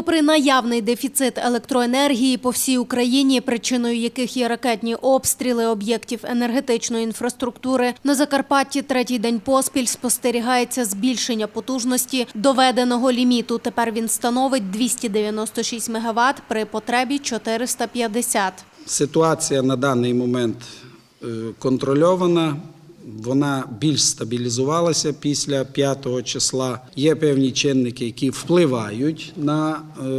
Попри наявний дефіцит електроенергії по всій Україні, причиною яких є ракетні обстріли об'єктів енергетичної інфраструктури, на Закарпатті третій день поспіль спостерігається збільшення потужності доведеного ліміту. Тепер він становить 296 МВт при потребі 450. Ситуація на даний момент е, контрольована. Вона більш стабілізувалася після 5 числа. Є певні чинники, які впливають на, е,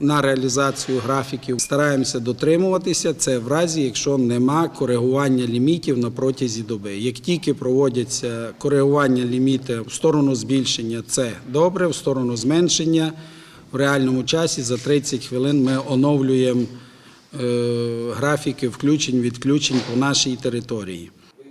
на реалізацію графіків. Стараємося дотримуватися. Це в разі, якщо нема коригування лімітів на протязі доби. Як тільки проводяться коригування лімітів в сторону збільшення, це добре, в сторону зменшення. В реальному часі за 30 хвилин ми оновлюємо е, графіки включень, відключень по нашій території.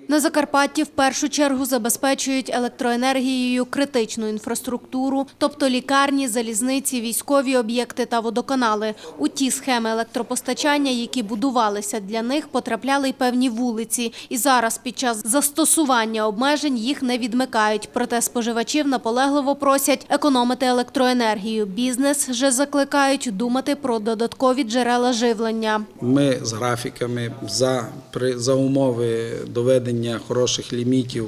На Закарпатті в першу чергу забезпечують електроенергією критичну інфраструктуру, тобто лікарні, залізниці, військові об'єкти та водоканали. У ті схеми електропостачання, які будувалися для них, потрапляли й певні вулиці. І зараз під час застосування обмежень їх не відмикають. Проте споживачів наполегливо просять економити електроенергію. Бізнес же закликають думати про додаткові джерела живлення. Ми з графіками за, при, за умови доведення хороших лімітів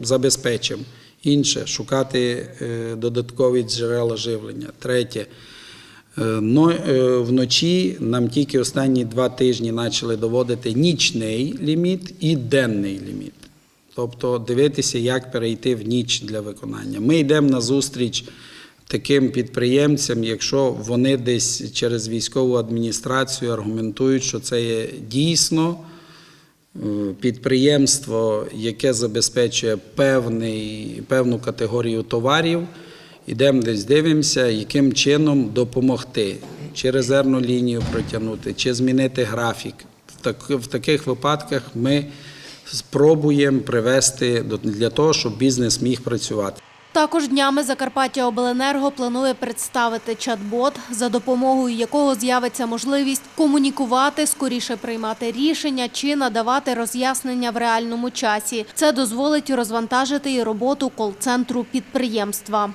забезпечимо. Інше шукати е, додаткові джерела живлення. Третє. е, е, Вночі нам тільки останні два тижні почали доводити нічний ліміт і денний ліміт. Тобто дивитися, як перейти в ніч для виконання. Ми йдемо на зустріч таким підприємцям, якщо вони десь через військову адміністрацію аргументують, що це є дійсно підприємство, яке забезпечує певний, певну категорію товарів. Ідемо десь дивимося, яким чином допомогти, чи резервну лінію протягнути, чи змінити графік. В, так, в таких випадках ми спробуємо привести для того, щоб бізнес міг працювати. Також днями Закарпаття Обленерго планує представити чат-бот, за допомогою якого з'явиться можливість комунікувати, скоріше приймати рішення чи надавати роз'яснення в реальному часі. Це дозволить розвантажити і роботу кол-центру підприємства.